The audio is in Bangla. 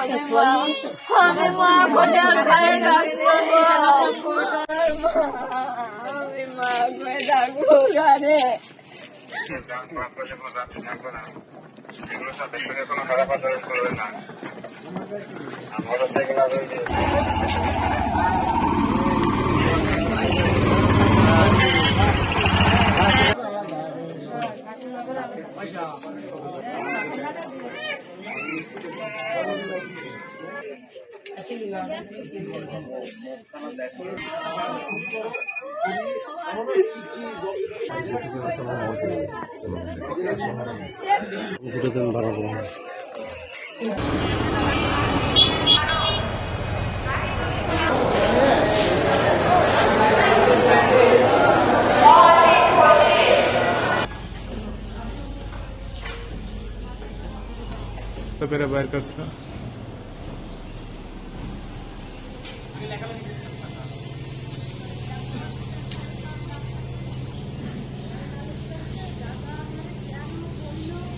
আমি মা কোনে আর ঘরে ডাকবো। আমি মা কোনে ডাকবো ঘরে সাথে तो फिर बैर कर सकता না